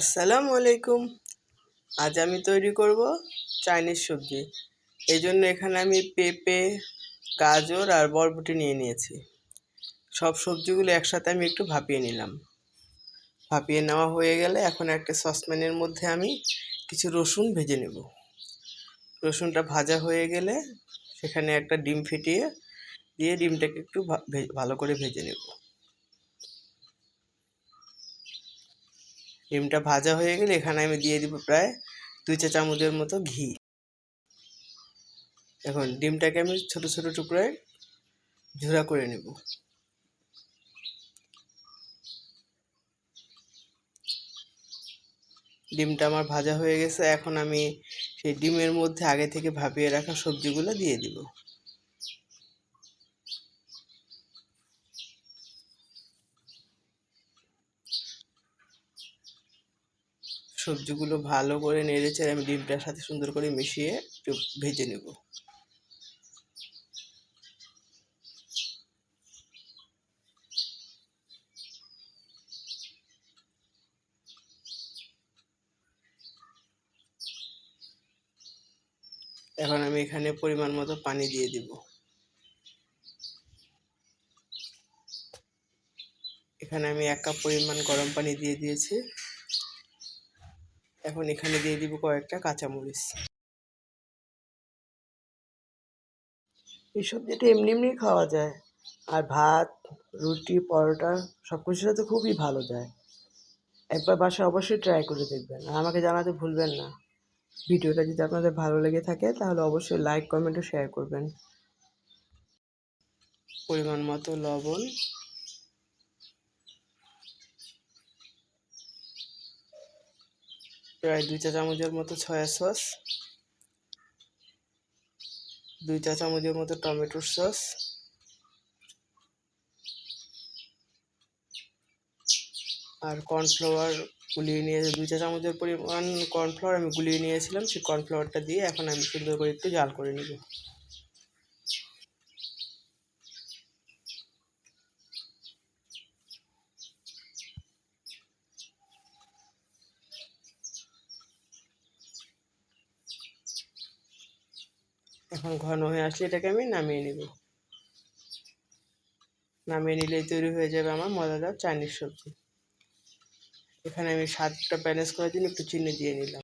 আসসালামু আলাইকুম। আজ আমি তৈরি করব চাইনিজ সবজি। এই জন্য এখানে আমি পেঁপে, গাজর আর বরবটি নিয়ে নিয়েছি। সব সবজিগুলো একসাথে আমি একটু ভাপিয়ে নিলাম। ভাপিয়ে নেওয়া হয়ে গেলে এখন একটা সসপ্যানের মধ্যে আমি কিছু রসুন ভেজে নেব। রসুনটা ভাজা হয়ে গেলে সেখানে একটা ডিম ফিটিয়ে দিয়ে ডিমটাকে একটু ভালো করে ভেজে নেব। ডিমটা ভাজা হয়ে গেলে এখানে আমি দিয়ে দিব প্রায় দুই চা চামচের মতো ঘি। এখন ডিমটাকে আমি ছোট ছোট টুকরায় ঝুরা করে নেব। ডিমটা আমার ভাজা হয়ে গেছে, এখন আমি সেই ডিমের মধ্যে আগে থেকে ভাপিয়ে রাখা সবজিগুলো দিয়ে দিব। সবজিগুলো ভালো করে নেড়েছে আমি ডিমটার সাথে সুন্দর করে মিশিয়ে একটু ভেজে নেব। এখন আমি এখানে পরিমাণ মতো পানি দিয়ে দিব। এখানে আমি এক কাপ পরিমাণ গরম পানি দিয়ে দিয়েছি। এখন এখানে দিয়ে দিব কয়েকটা কাঁচামরিচ। এই সবজিটা এমনি এমনি খাওয়া যায় আর ভাত রুটি পরোটা সব কিছুটা তো খুবই ভালো যায়। একবার বাসায় অবশ্যই ট্রাই করে দেখবেন আর আমাকে জানাতে ভুলবেন না। ভিডিওটা যদি আপনাদের ভালো লেগে থাকে তাহলে অবশ্যই লাইক কমেন্ট ও শেয়ার করবেন। পরিমাণ মতো লবণ প্রায় দুই চা চামচের মতো সয়া সস, দুই চা চামচের মতো টমেটোর সস, আর কর্নফ্লাওয়ার গুলিয়ে নিয়ে দুই চা চামচের পরিমাণ কর্নফ্লাওয়ার আমি গুলিয়ে নিয়েছিলাম, সেই কর্নফ্লাওয়ারটা দিয়ে এখন আমি সুন্দর করে একটু জাল করে নেব। এখন ঘন হয়ে আসলে এটাকে আমি নামিয়ে নেব। নামিয়ে নিলেই তৈরি হয়ে যাবে আমার মজাদার চাইনিজ সবজি। এখানে আমি স্বাদটা ব্যালেন্স করার জন্য একটু চিনি দিয়ে নিলাম।